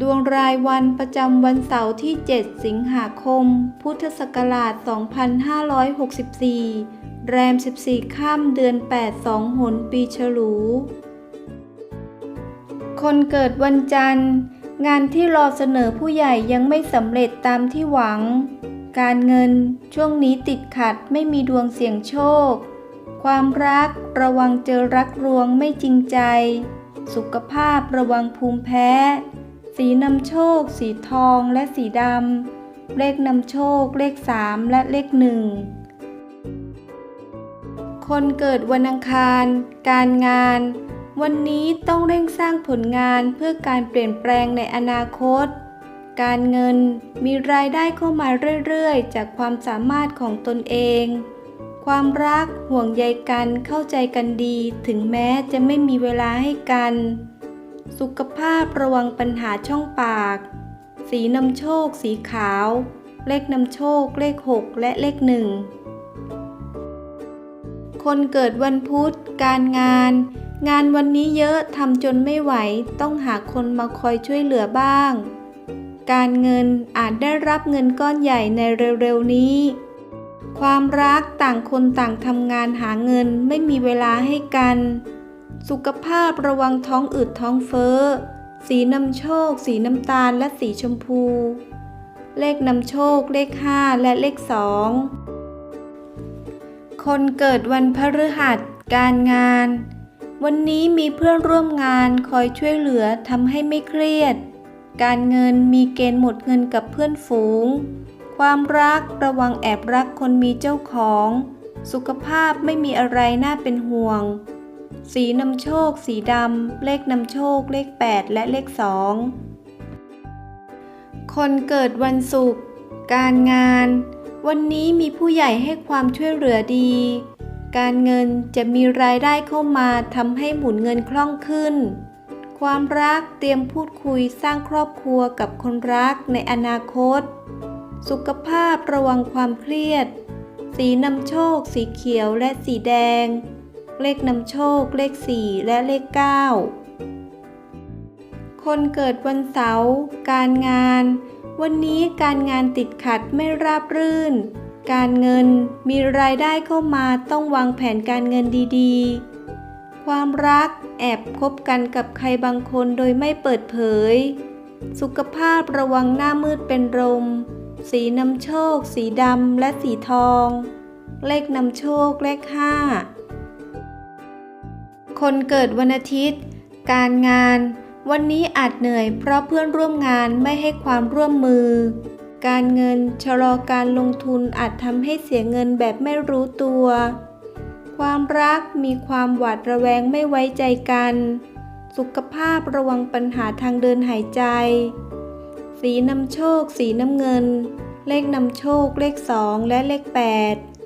ดวงรายวันประจำวันเสาร์ที่ 7 สิงหาคม พุทธศักราช 2564 แรม 14 ข้ามเดือน8สองหนปีฉลู คนเกิดวันจันทร์ งานที่รอเสนอผู้ใหญ่ยังไม่สำเร็จตามที่หวัง การเงินช่วงนี้ติดขัดไม่มีดวงเสี่ยงโชค ความรักระวังเจอรักรวงไม่จริงใจ สุขภาพระวังภูมิแพ้ สีนำโชค สีทองและสีดำ เลขนำโชค เลขสามและเลขหนึ่งคนเกิดวันอังคาร การงาน วันนี้ต้องเร่งสร้างผลงานเพื่อการเปลี่ยนแปลงในอนาคต การเงินมีรายได้เข้ามาเรื่อยๆ จากความสามารถของตนเอง ความรักห่วงใยกันเข้าใจกันดี ถึงแม้จะไม่มีเวลาให้กัน สุขภาพระวังปัญหาช่องปาก สีนำโชค สีขาว เลขนำโชค เลข 6 และเลขหนึ่งคนเกิดวันพุธ การงาน งานวันนี้เยอะทำจนไม่ไหว ต้องหาคนมาคอยช่วยเหลือบ้าง การเงินอาจได้รับเงินก้อนใหญ่ในเร็วๆนี้ ความรักต่างคนต่างทำงานหาเงินไม่มีเวลาให้กัน สุขภาพระวังท้องอืดท้องเฟ้อ สีนำโชค สีน้ำตาลและสีชมพู เลขนำโชค เลข 5 และเลข 2 คนเกิดวันพฤหัส การงาน วันนี้มีเพื่อนร่วมงานคอยช่วยเหลือทำให้ไม่เครียด การเงินมีเกณฑ์หมดเงินกับเพื่อนฝูง ความรักระวังแอบรักคนมีเจ้าของ สุขภาพไม่มีอะไรน่าเป็นห่วง สีนำโชค สีดำ เลขนำโชค เลข 8 และเลข 2 คนเกิดวันศุกร์ การงาน วันนี้มีผู้ใหญ่ให้ความช่วยเหลือดี การเงินจะมีรายได้เข้ามาทำให้หมุนเงินคล่องขึ้น ความรักเตรียมพูดคุยสร้างครอบครัวกับคนรักในอนาคต สุขภาพระวังความเครียด สีนำโชค สีเขียวและสีแดง เลขนำโชค เลข 4 และเลข 9 คนเกิดวันเสาร์การงาน วันนี้การงานติดขัดไม่ราบรื่น การเงินมีรายได้เข้ามาต้องวางแผนการเงินดีๆ ความรักแอบคบกันกับใครบางคนโดยไม่เปิดเผย สุขภาพระวังหน้ามืดเป็นลมสีนำโชค สีดำ และสีทอง เลขนำโชค เลข5 คนเกิดวันอาทิตย์ การงาน วันนี้อาจเหนื่อยเพราะเพื่อนร่วมงานไม่ให้ความร่วมมือ การเงินชะลอการลงทุนอาจทำให้เสียเงินแบบไม่รู้ตัว ความรักมีความหวาดระแวงไม่ไว้ใจกัน สุขภาพระวังปัญหาทางเดินหายใจ สีนำโชค สีน้ำเงิน เลขนำโชค เลข2และเลข8